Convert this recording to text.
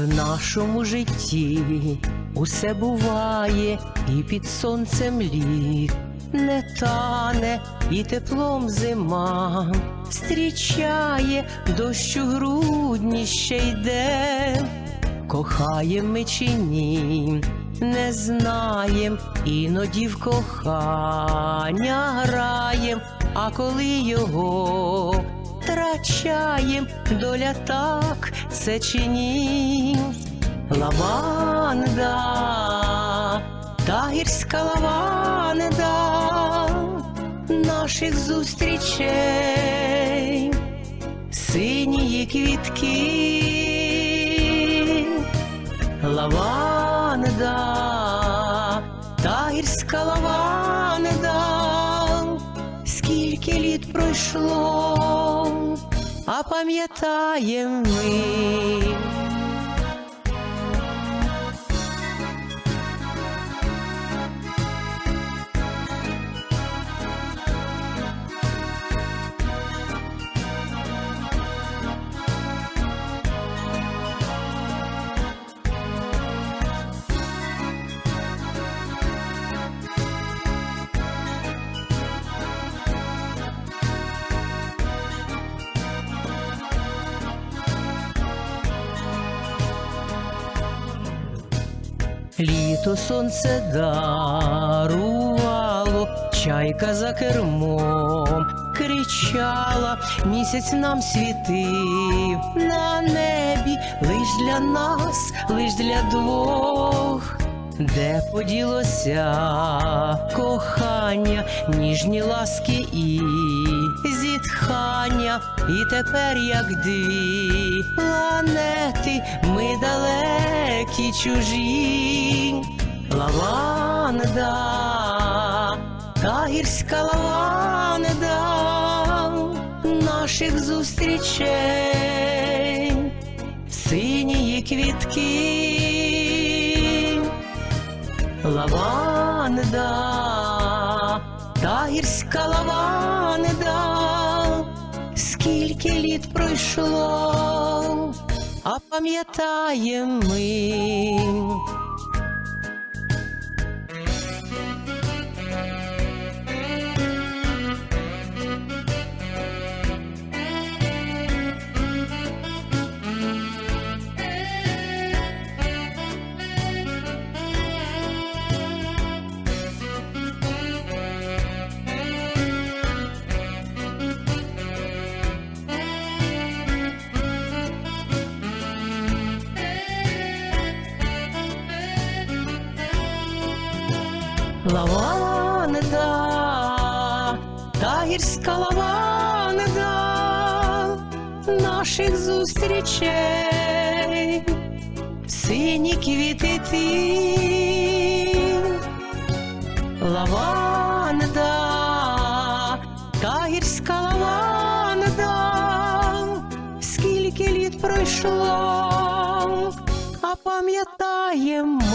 В нашому житті. Усе буває, і під сонцем літ. Не тане, і теплом зима. Зустрічає, дощ у грудні ще йде. Кохаєм ми чи ні, не знаєм, іноді в кохання граєм, а коли його втрачаєм, доля так це чи ні. Лаванда, та гірська лаванда наших зустрічей, синії квітки, лаванда, та гірська лаванда, скільки літ пройшло, а ми. Літо сонце дарувало, чайка за кермом кричала, місяць нам світив на небі, лиш для нас, лиш для двох. Де поділося кохання, ніжні ласки і зітхання, і тепер, як дві планети, ми далекі чужі, лаванда, та гірська лаванда наших зустрічей, синії квітки. Лаванда, та гірська лаванда, скільки літ пройшло, а пам'ятаєм ми. Лаванда, та гірська лаванда наших зустрічей, сині квіти ти, лаванда, та гірська лаванда, скільки літ пройшло, а пам'ятаєм ми.